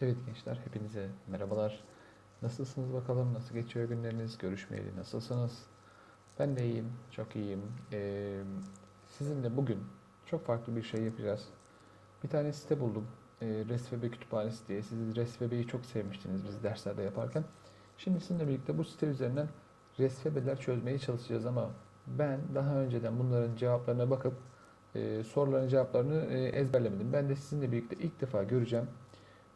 Evet gençler, hepinize merhabalar. Nasılsınız bakalım? Nasıl geçiyor günleriniz? Görüşmeyeli nasılsınız? Ben de iyiyim, çok iyiyim. Ee, sizinle bugün çok farklı bir şey yapacağız. Bir tane site buldum. Ee, ResFB Kütüphanesi diye. Siz ResFB'yi çok sevmiştiniz biz derslerde yaparken. Şimdi sizinle birlikte bu site üzerinden ResFB'ler çözmeye çalışacağız ama ben daha önceden bunların cevaplarına bakıp e, soruların cevaplarını e, ezberlemedim. Ben de sizinle birlikte ilk defa göreceğim.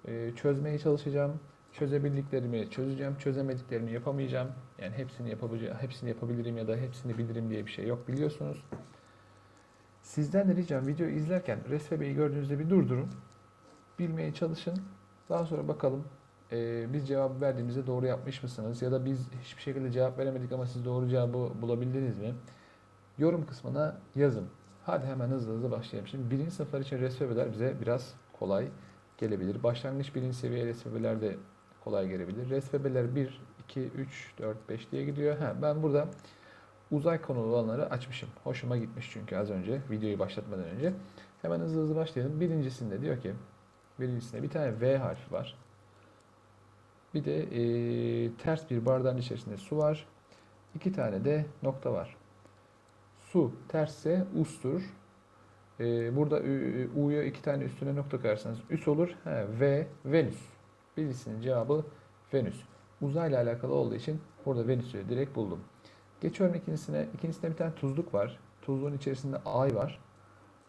E, çözmeye çalışacağım. Çözebildiklerimi çözeceğim, çözemediklerimi yapamayacağım. Yani hepsini yapabileceğim, hepsini yapabilirim ya da hepsini bilirim diye bir şey yok biliyorsunuz. Sizden de ricam videoyu izlerken resvebeyi gördüğünüzde bir durdurun. Bilmeye çalışın. Daha sonra bakalım e, biz cevabı verdiğimizde doğru yapmış mısınız? Ya da biz hiçbir şekilde cevap veremedik ama siz doğru cevabı bulabildiniz mi? Yorum kısmına yazın. Hadi hemen hızlı hızlı başlayalım. Şimdi birinci sınıflar için resvebeler bize biraz kolay gelebilir. Başlangıç birinci seviye resvebeler de kolay gelebilir. Resvebeler 1, 2, 3, 4, 5 diye gidiyor. Ha, ben burada uzay konulu olanları açmışım. Hoşuma gitmiş çünkü az önce videoyu başlatmadan önce. Hemen hızlı hızlı başlayalım. Birincisinde diyor ki birincisinde bir tane V harfi var. Bir de e, ters bir bardağın içerisinde su var. İki tane de nokta var. Su tersse ustur. Ee, burada U'ya iki tane üstüne nokta koyarsanız üs olur. He, v, Venüs. Birisinin cevabı Venüs. Uzayla alakalı olduğu için burada Venüs'ü direkt buldum. Geçiyorum ikincisine. İkincisinde bir tane tuzluk var. Tuzluğun içerisinde ay var.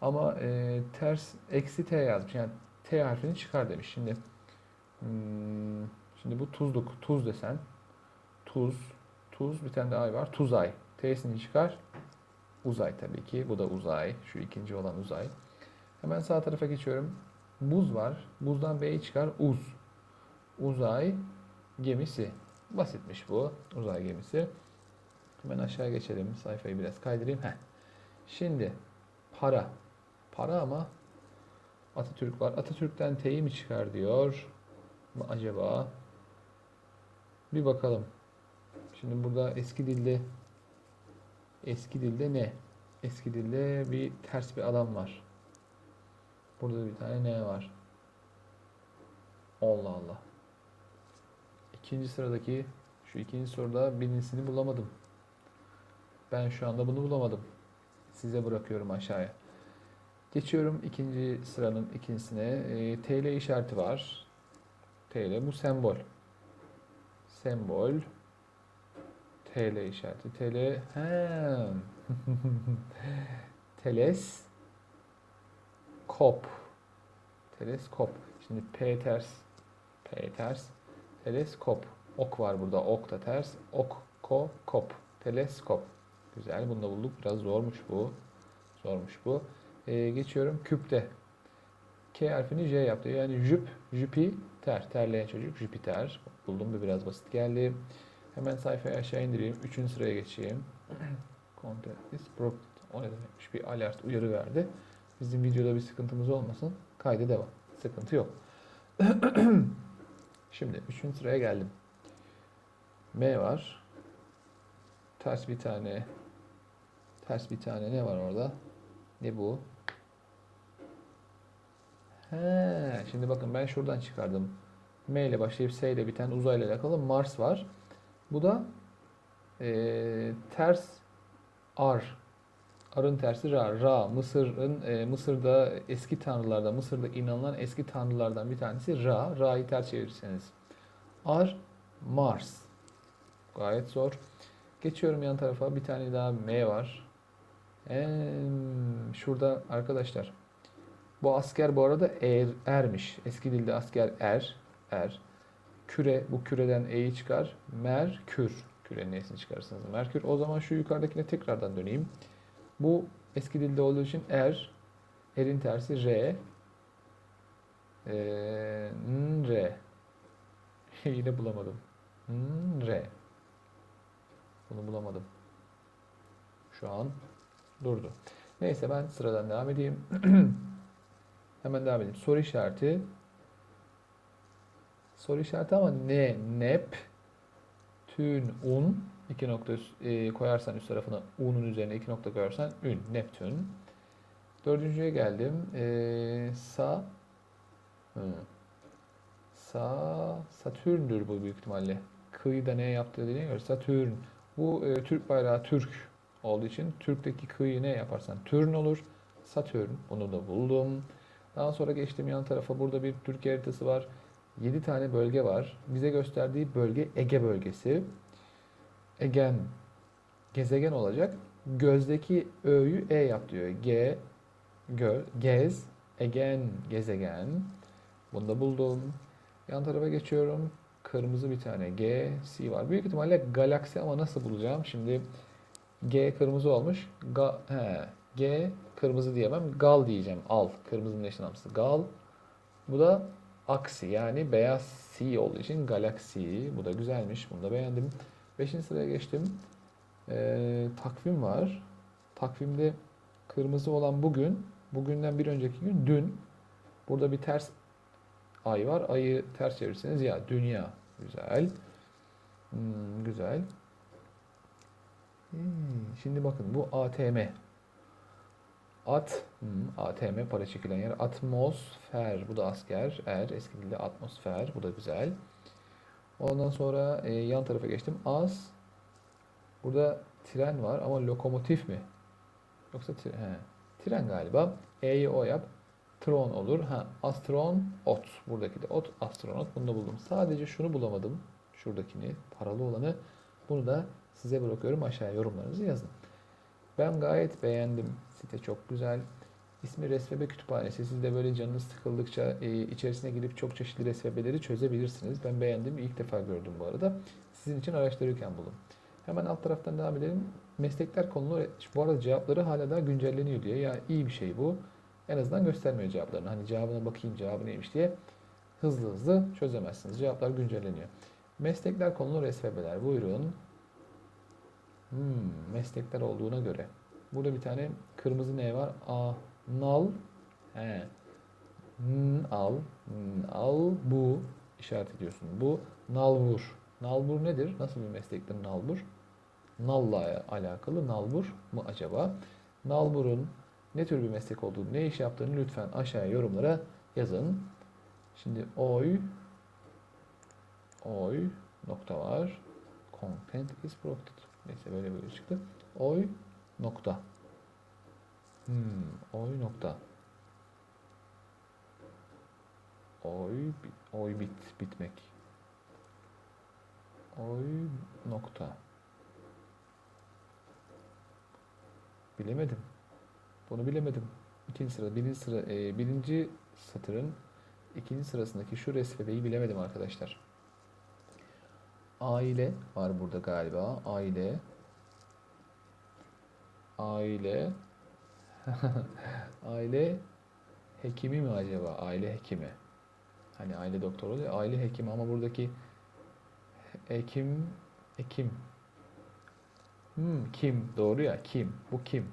Ama e, ters eksi t yazmış. Yani t harfini çıkar demiş. Şimdi hmm, şimdi bu tuzluk. Tuz desen. Tuz. Tuz. Bir tane de ay var. Tuzay. T'sini çıkar. Uzay tabii ki. Bu da uzay. Şu ikinci olan uzay. Hemen sağ tarafa geçiyorum. Buz var. Buzdan B'yi çıkar. Uz. Uzay gemisi. Basitmiş bu. Uzay gemisi. Hemen aşağı geçelim. Sayfayı biraz kaydırayım. Heh. Şimdi para. Para ama Atatürk var. Atatürk'ten T'yi mi çıkar diyor. Mu acaba? Bir bakalım. Şimdi burada eski dilde Eski dilde ne? Eski dilde bir ters bir adam var. Burada bir tane ne var? Allah Allah. İkinci sıradaki şu ikinci soruda birincisini bulamadım. Ben şu anda bunu bulamadım. Size bırakıyorum aşağıya. Geçiyorum ikinci sıranın ikincisine. Ee, TL işareti var. TL bu sembol. Sembol. TL işareti. TL he. Teles kop. Teleskop. Şimdi P ters. P ters. Teleskop. Ok var burada. Ok da ters. Ok, ko, kop. Teleskop. Güzel. Bunu da bulduk. Biraz zormuş bu. Zormuş bu. Ee, geçiyorum. Küpte. K harfini J yaptı. Yani jüp, Jüpiter. Terleyen çocuk Jüpiter. Buldum bu biraz basit geldi. Hemen sayfayı aşağı indireyim. Üçüncü sıraya geçeyim. Contact is broken. O ne demekmiş? Bir alert uyarı verdi. Bizim videoda bir sıkıntımız olmasın. Kayda devam. Sıkıntı yok. Şimdi üçüncü sıraya geldim. M var. Ters bir tane ters bir tane ne var orada? Ne bu? He, şimdi bakın ben şuradan çıkardım. M ile başlayıp S ile biten uzayla alakalı Mars var. Bu da e, ters ar. Arın tersi ra. Ra. Mısır'ın e, Mısır'da eski tanrılardan, Mısır'da inanılan eski tanrılardan bir tanesi Ra. Ra'yı ters çevirirseniz. Ar, Mars. Gayet zor. Geçiyorum yan tarafa. Bir tane daha M var. Em, şurada arkadaşlar. Bu asker bu arada er, ermiş. Eski dilde asker er. Er küre bu küreden e'yi çıkar. Merkür. Kürenin e'sini çıkarırsanız Merkür. O zaman şu yukarıdakine tekrardan döneyim. Bu eski dilde olduğu için er. Er'in tersi r. N, r. Yine bulamadım. R. Bunu bulamadım. Şu an durdu. Neyse ben sıradan devam edeyim. Hemen devam edeyim. Soru işareti soru işareti ama ne, nep, tün, un, iki nokta e, koyarsan üst tarafına un'un üzerine iki nokta koyarsan ün, Neptün. Dördüncüye geldim. E, sa, hı. Sa Satürn'dür bu büyük ihtimalle. Kıyıda ne yaptığı dediğine göre Satürn. Bu e, Türk bayrağı Türk olduğu için Türk'teki kıyı ne yaparsan Türn olur. Satürn. Bunu da buldum. Daha sonra geçtim yan tarafa. Burada bir Türkiye haritası var. 7 tane bölge var. Bize gösterdiği bölge Ege bölgesi. Egen gezegen olacak. Gözdeki ö'yü e yap diyor. G gö, gez, egen, gezegen. Bunu da buldum. Yan tarafa geçiyorum. Kırmızı bir tane G, C var. Büyük ihtimalle galaksi ama nasıl bulacağım? Şimdi G kırmızı olmuş. Ga, he, G kırmızı diyemem. Gal diyeceğim. Al. Kırmızının eş anlamlısı. Gal. Bu da aksi yani beyaz C olduğu için galaksi. Bu da güzelmiş. Bunu da beğendim. Beşinci sıraya geçtim. Ee, takvim var. Takvimde kırmızı olan bugün, bugünden bir önceki gün dün. Burada bir ters ay var. Ayı ters çevirirseniz ya dünya. Güzel. Hmm, güzel. Hmm, şimdi bakın bu ATM. At, hmm, ATM para çekilen yer. Atmosfer. Bu da asker. Er, eski dilde atmosfer. Bu da güzel. Ondan sonra e, yan tarafa geçtim. Az. Burada tren var ama lokomotif mi? Yoksa tre- he, tren galiba. E'yi o yap. Tron olur. Ha, astron, ot. Buradaki de ot, astronot. Bunu da buldum. Sadece şunu bulamadım. Şuradakini, paralı olanı. Bunu da size bırakıyorum. Aşağıya yorumlarınızı yazın. Ben gayet beğendim. Site çok güzel. İsmi Resvebe Kütüphanesi. Siz de böyle canınız sıkıldıkça e, içerisine girip çok çeşitli resvebeleri çözebilirsiniz. Ben beğendim. İlk defa gördüm bu arada. Sizin için araştırırken buldum. Hemen alt taraftan devam edelim. Meslekler konulu bu arada cevapları hala daha güncelleniyor diye. Ya iyi bir şey bu. En azından göstermiyor cevaplarını. Hani cevabına bakayım cevabı neymiş diye hızlı hızlı çözemezsiniz. Cevaplar güncelleniyor. Meslekler konulu resvebeler. Buyurun. Hmm, meslekler olduğuna göre. Burada bir tane kırmızı ne var? A, nal. He. N, al. N, al. Bu. işaret ediyorsun. Bu. Nalbur. Nalbur nedir? Nasıl bir meslektir nalbur? Nalla alakalı nalbur mu acaba? Nalbur'un ne tür bir meslek olduğunu, ne iş yaptığını lütfen aşağıya yorumlara yazın. Şimdi oy oy nokta var. Content is protected. Neyse böyle böyle çıktı. Oy nokta. Hmm, oy nokta. Oy, oy bit, bitmek. Oy nokta. Bilemedim. Bunu bilemedim. İkinci sıra, birinci sıra, e, birinci satırın ikinci sırasındaki şu resvebeyi bilemedim arkadaşlar. Aile var burada galiba. Aile. Aile. Aile hekimi mi acaba? Aile hekimi. Hani aile doktoru oluyor. Aile hekimi ama buradaki hekim hekim. Hmm, kim? Doğru ya. Kim? Bu kim?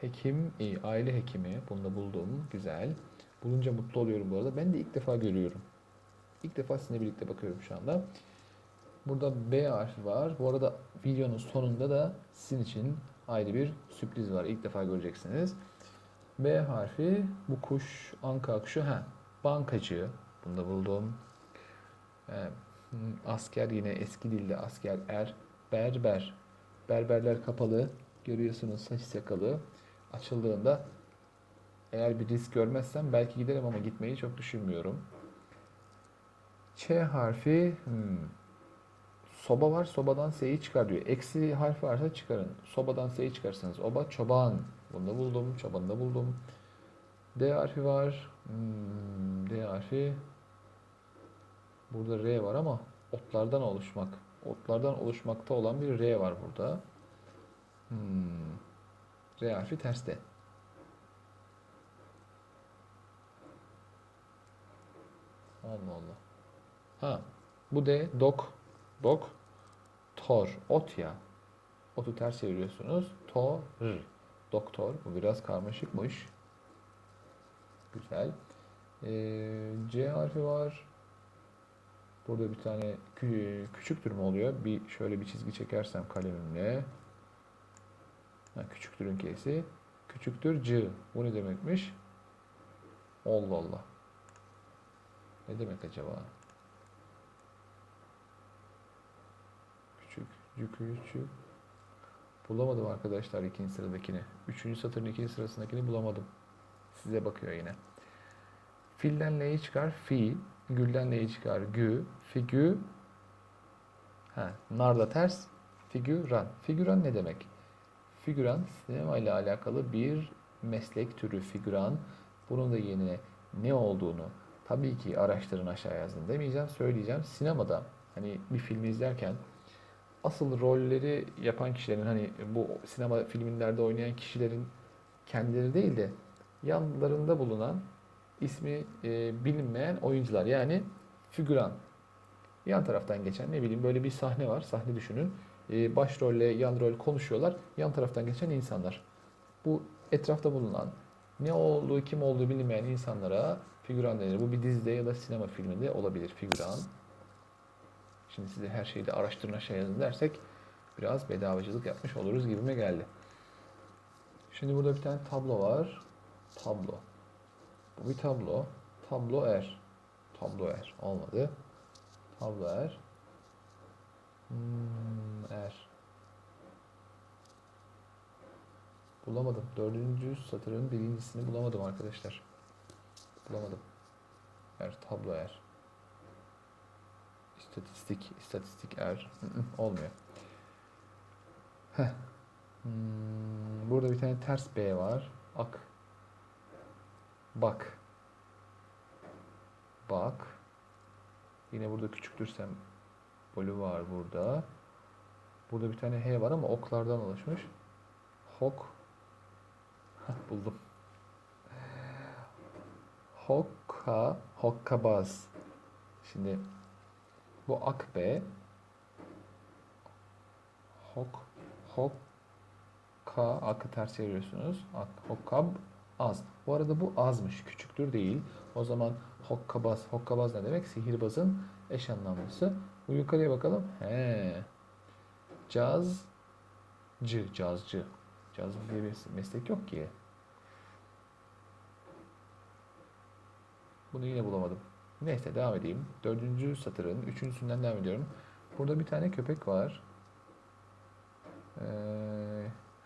Hekim, iyi. Aile hekimi. Bunu da buldum. Güzel. Bulunca mutlu oluyorum bu arada. Ben de ilk defa görüyorum. İlk defa sizinle birlikte bakıyorum şu anda. Burada B harfi var. Bu arada videonun sonunda da sizin için ayrı bir sürpriz var. İlk defa göreceksiniz. B harfi bu kuş anka kuşu ha bankacı. Bunu da buldum. Hmm, asker yine eski dilde asker er berber. Berberler kapalı. Görüyorsunuz saç sakalı. Açıldığında eğer bir risk görmezsem belki giderim ama gitmeyi çok düşünmüyorum. Ç harfi hmm, soba var. Sobadan S'yi çıkar diyor. Eksi harfi varsa çıkarın. Sobadan S'yi çıkarsanız oba çoban. Bunu da buldum. Çobanı da buldum. D harfi var. Hmm, D harfi. Burada R var ama otlardan oluşmak. Otlardan oluşmakta olan bir R var burada. Hmm. R harfi terste. Allah Allah. Ha, bu D dok. Dok. Tor. Ot ya. Otu ters çeviriyorsunuz. Tor. Doktor. Bu biraz karmaşıkmış. Güzel. Ee, C harfi var. Burada bir tane kü- küçüktür mü oluyor? Bir şöyle bir çizgi çekersem kalemimle. Ha, küçüktürün K'si. Küçüktür C. Bu ne demekmiş? Allah Allah. Ne demek acaba? Cükücü. Bulamadım arkadaşlar ikinci sıradakini. Üçüncü satırın ikinci sırasındakini bulamadım. Size bakıyor yine. Filden L'yi çıkar fi. Gülden L'yi çıkar gü. Figü. Ha, nar ters. Figüran. Figüran ne demek? Figüran sinema ile alakalı bir meslek türü figüran. Bunun da yeni ne olduğunu tabii ki araştırın aşağı yazın demeyeceğim. Söyleyeceğim. Sinemada hani bir filmi izlerken asıl rolleri yapan kişilerin hani bu sinema filmlerde oynayan kişilerin kendileri değil de yanlarında bulunan ismi e, bilinmeyen oyuncular yani figüran. Yan taraftan geçen ne bileyim böyle bir sahne var. Sahne düşünün. E, başrolle yan rol konuşuyorlar. Yan taraftan geçen insanlar. Bu etrafta bulunan ne olduğu kim olduğu bilinmeyen insanlara figüran denir. Bu bir dizide ya da sinema filminde olabilir figüran. Şimdi size her şeyi de araştırın aşağı yazın dersek biraz bedavacılık yapmış oluruz gibime geldi. Şimdi burada bir tane tablo var. Tablo. Bu bir tablo. Tablo er. Tablo er. Olmadı. Tablo er. Hmm, er. Bulamadım. Dördüncü satırın birincisini bulamadım arkadaşlar. Bulamadım. Er, tablo er. İstatistik, istatistik er. Olmuyor. Heh. Hmm, burada bir tane ters B var. Ak. Bak. Bak. Yine burada küçüktür sembolü var burada. Burada bir tane H var ama oklardan oluşmuş. Hok. Buldum. Hokka, hokkabaz. Şimdi bu ak B. Hok, hokka, akı ters çeviriyorsunuz. Ak, hokkab, az. Bu arada bu azmış, küçüktür değil. O zaman hokkabaz, hokkabaz ne demek? Sihirbazın eş anlamlısı. Bu yukarıya bakalım. He. Cazcı, cazcı. Cazcı diye bir meslek yok ki. Bunu yine bulamadım. Neyse devam edeyim. Dördüncü satırın üçüncüsünden devam ediyorum. Burada bir tane köpek var. Ee,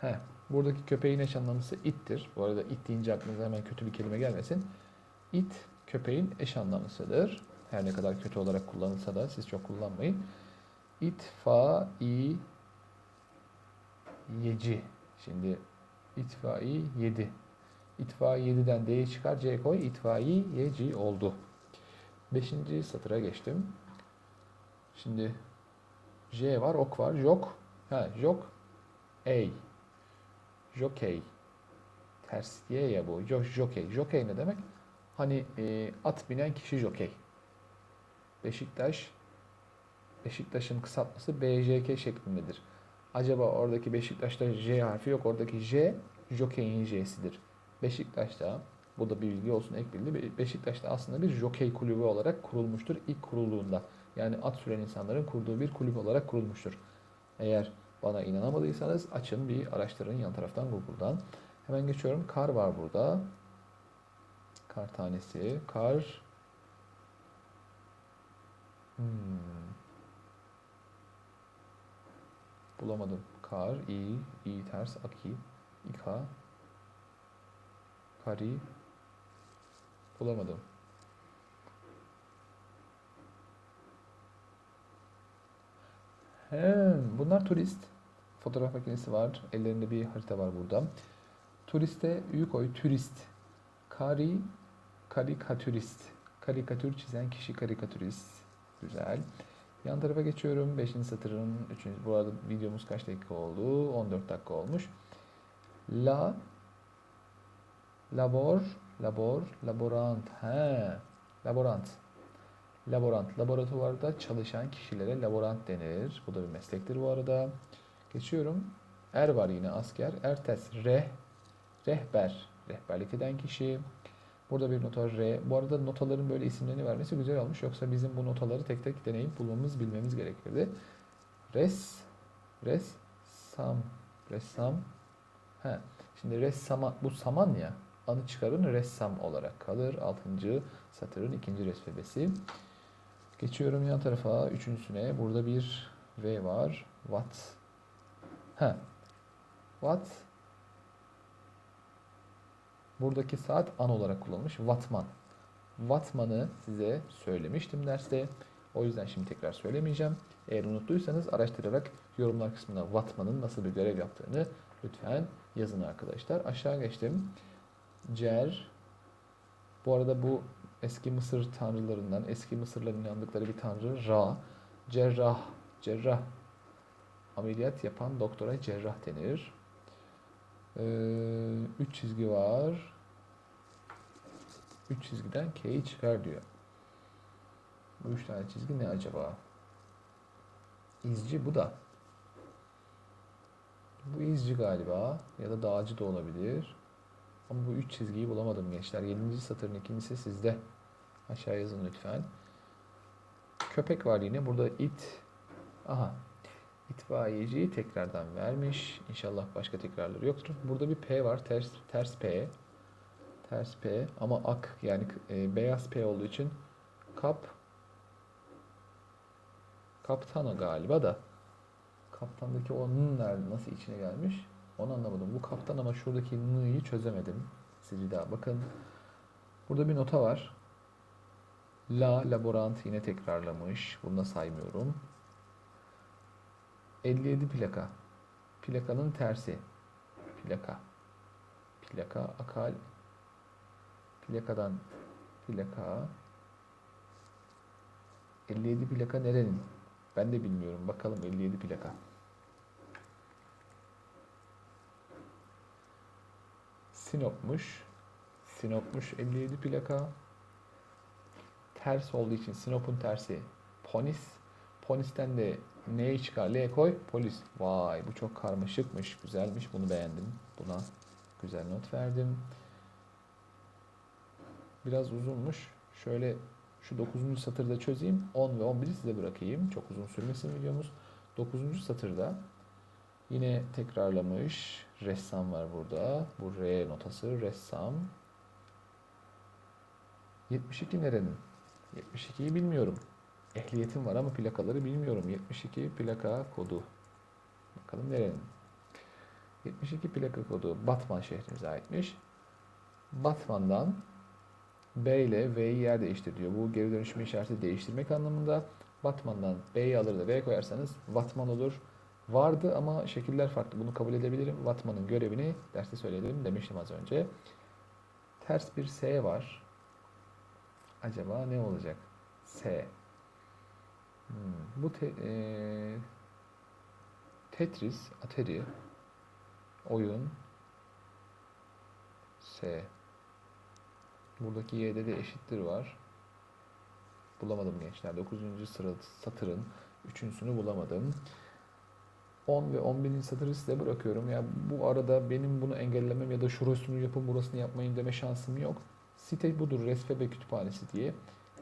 he, buradaki köpeğin eş anlamlısı ittir. Bu arada it deyince aklınıza hemen kötü bir kelime gelmesin. It köpeğin eş anlamlısıdır. Her ne kadar kötü olarak kullanılsa da siz çok kullanmayın. İtfai yeci. Şimdi itfai yedi. İtfai 7'den D'ye çıkar C koy. İtfai yeci oldu. Beşinci satıra geçtim. Şimdi J var, ok var, jok. Ha, jok. Ey. Jokey. Ters Y ya bu. Jo jokey. Jokey ne demek? Hani e, at binen kişi jokey. Beşiktaş Beşiktaş'ın kısaltması BJK şeklindedir. Acaba oradaki Beşiktaş'ta J harfi yok. Oradaki J jokey'in J'sidir. Beşiktaş'ta bu da bir bilgi olsun ek bilgi. Beşiktaş'ta aslında bir jokey kulübü olarak kurulmuştur ilk kurulduğunda. Yani at süren insanların kurduğu bir kulüp olarak kurulmuştur. Eğer bana inanamadıysanız açın bir araştırın yan taraftan Google'dan. Hemen geçiyorum. Kar var burada. Kar tanesi. Kar. Hmm. Bulamadım. Kar, i, i ters, aki, ika, kari. Bulamadım. He, bunlar turist. Fotoğraf makinesi var. Ellerinde bir harita var burada. Turiste ü koy. Turist. Kari, karikatürist. Karikatür çizen kişi karikatürist. Güzel. Yan tarafa geçiyorum. 5. satırın 3. Bu arada videomuz kaç dakika oldu? 14 dakika olmuş. La labor labor laborant he laborant laborant laboratuvarda çalışan kişilere laborant denir. Bu da bir meslektir bu arada. Geçiyorum. Er var yine asker. Ertes reh rehber rehberlik eden kişi. Burada bir nota R. Bu arada notaların böyle isimlerini vermesi güzel olmuş. Yoksa bizim bu notaları tek tek deneyip bulmamız, bilmemiz gerekirdi. Res, res, sam, ressam. He. Şimdi ressama, bu saman ya. Anı çıkarın ressam olarak kalır. Altıncı satırın ikinci resmebesi. Geçiyorum yan tarafa. Üçüncüsüne. Burada bir V var. Watt. Ha. Watt. Buradaki saat an olarak kullanılmış. Wattman. Wattman'ı size söylemiştim derste. O yüzden şimdi tekrar söylemeyeceğim. Eğer unuttuysanız araştırarak yorumlar kısmına Wattman'ın nasıl bir görev yaptığını lütfen yazın arkadaşlar. Aşağı geçtim. Cer. Bu arada bu eski Mısır tanrılarından, eski Mısırların inandıkları bir tanrı Ra. Cerrah, cerrah. Ameliyat yapan doktora cerrah denir. Ee, üç çizgi var. Üç çizgiden K'yi çıkar diyor. Bu üç tane çizgi ne acaba? İzci bu da. Bu izci galiba ya da dağcı da olabilir. Ama bu üç çizgiyi bulamadım gençler. 7. satırın ikincisi sizde. Aşağı yazın lütfen. Köpek var yine. Burada it. Aha. İtfaiyeciyi tekrardan vermiş. İnşallah başka tekrarları yoktur. Burada bir P var. Ters, ters P. Ters P. Ama ak yani e, beyaz P olduğu için kap kaptana galiba da kaptandaki o n nasıl içine gelmiş onu anlamadım. Bu kaptan ama şuradaki n'yi çözemedim. Siz bir daha bakın. Burada bir nota var. La laborant yine tekrarlamış. Bunu da saymıyorum. 57 plaka. Plakanın tersi. Plaka. Plaka akal. Plakadan plaka. 57 plaka nerenin? Ben de bilmiyorum. Bakalım 57 plaka. Sinop'muş. Sinop'muş 57 plaka. Ters olduğu için Sinop'un tersi Ponis. Ponis'ten de neyi çıkar? L koy. Polis. Vay bu çok karmaşıkmış. Güzelmiş. Bunu beğendim. Buna güzel not verdim. Biraz uzunmuş. Şöyle şu 9. satırda çözeyim. 10 ve 11'i size bırakayım. Çok uzun sürmesin videomuz. 9. satırda yine tekrarlamış. Ressam var burada. Bu R notası ressam. 72 nerenin? 72'yi bilmiyorum. Ehliyetim var ama plakaları bilmiyorum. 72 plaka kodu. Bakalım nerenin? 72 plaka kodu Batman şehrimize aitmiş. Batman'dan B ile V'yi yer değiştir diyor. Bu geri dönüşüm işareti değiştirmek anlamında. Batman'dan B'yi alır da V koyarsanız Vatman olur. Vardı ama şekiller farklı. Bunu kabul edebilirim. Vatman'ın görevini derste söyledim demiştim az önce. Ters bir S var. Acaba ne olacak? S. Hmm, bu te, e, Tetris, Atari, oyun, S. Buradaki Y'de de eşittir var. Bulamadım gençler. 9. sıra satırın üçüncüsünü bulamadım. 10 ve 11. satırı size bırakıyorum. Ya bu arada benim bunu engellemem ya da şurasını yapın burasını yapmayın deme şansım yok. Site budur Resfebe Kütüphanesi diye.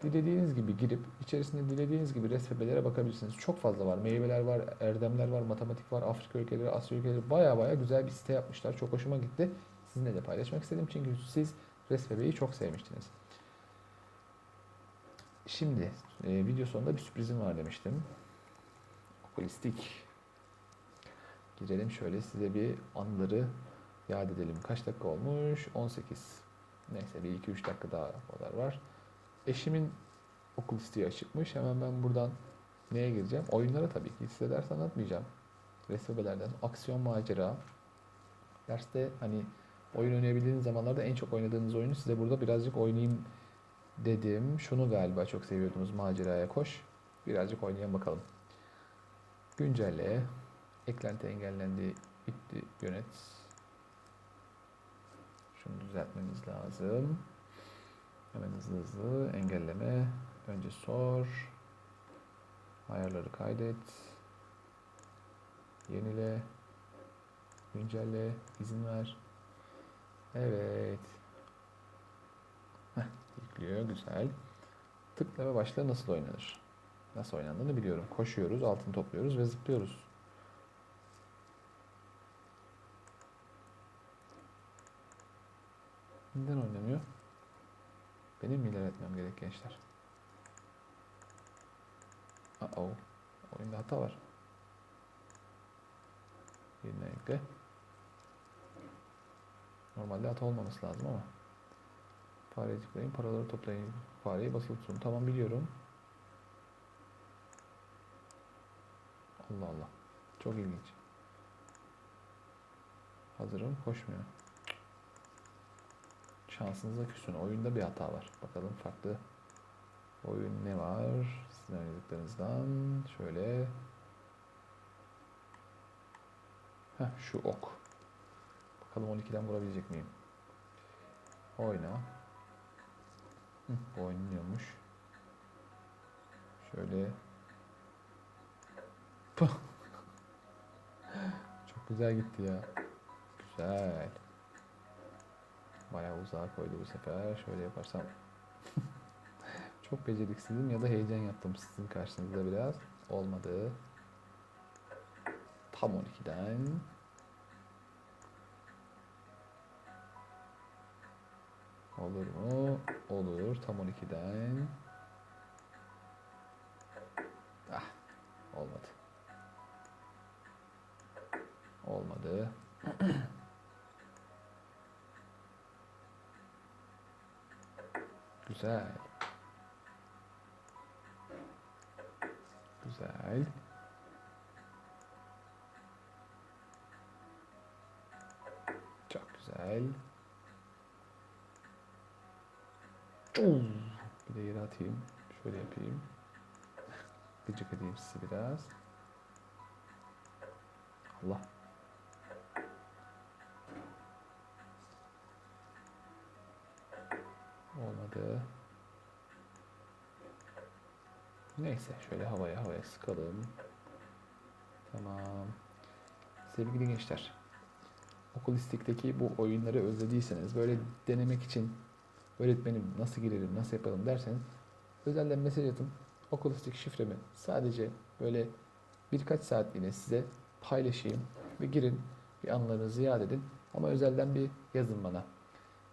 Dilediğiniz gibi girip içerisinde dilediğiniz gibi resfebelere bakabilirsiniz. Çok fazla var. Meyveler var, erdemler var, matematik var, Afrika ülkeleri, Asya ülkeleri baya baya güzel bir site yapmışlar. Çok hoşuma gitti. Sizinle de paylaşmak istedim çünkü siz Resfebe'yi çok sevmiştiniz. Şimdi e, video sonunda bir sürprizim var demiştim. Okulistik. Girelim şöyle size bir anları yad edelim. Kaç dakika olmuş? 18. Neyse bir 2-3 dakika daha kadar var. Eşimin okul isteği açıkmış. Hemen ben buradan neye gireceğim? Oyunlara tabii ki. Size ders anlatmayacağım. Resmebelerden. Aksiyon macera. Derste hani oyun oynayabildiğiniz zamanlarda en çok oynadığınız oyunu size burada birazcık oynayayım dedim. Şunu galiba çok seviyordunuz. Maceraya koş. Birazcık oynayalım bakalım. Güncelle. Eklenti engellendi. Bitti. Yönet. Şunu düzeltmeniz lazım. Hemen hızlı hızlı engelleme. Önce sor. Ayarları kaydet. Yenile. Güncelle. izin ver. Evet. Heh, yüklüyor. Güzel. Tıkla ve başla nasıl oynanır? Nasıl oynandığını biliyorum. Koşuyoruz, altın topluyoruz ve zıplıyoruz. Neden oynamıyor? Benim mi ilerletmem gerek gençler? Uh oh. Oyunda hata var. Yerine ekle. Normalde hata olmaması lazım ama. Fareyi tıklayın, paraları toplayın. Fareyi basılı tutun. Tamam biliyorum. Allah Allah. Çok ilginç. Hazırım. Koşmuyor. Şansınıza küsün. Oyunda bir hata var. Bakalım farklı oyun ne var? Sizin oynadıklarınızdan. Şöyle. Heh, şu ok. Bakalım 12'den vurabilecek miyim? Oyna. Hı, bu oynanıyormuş. Şöyle. Çok güzel gitti ya. Güzel. Bayağı uzağa koydu bu sefer. Şöyle yaparsam. Çok beceriksizim ya da heyecan yaptım sizin karşınızda biraz. Olmadı. Tam 12'den. Olur mu? Olur. Tam 12'den. Ah. Olmadı. Olmadı. Güzel. Güzel. Çok güzel. Bir de yere atayım. Şöyle yapayım. Gıcık edeyim sizi biraz. Allah. Olmadı. Neyse şöyle havaya havaya sıkalım. Tamam. Sevgili gençler. Okulistikteki bu oyunları özlediyseniz böyle denemek için öğretmenim nasıl girelim nasıl yapalım derseniz özelden mesaj atın. Okulistik şifremi sadece böyle birkaç saatliğine size paylaşayım ve girin bir anılarınızı yad edin. Ama özelden bir yazın bana.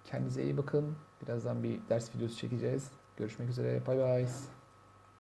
Kendinize iyi bakın. Birazdan bir ders videosu çekeceğiz. Görüşmek üzere. Bay bay.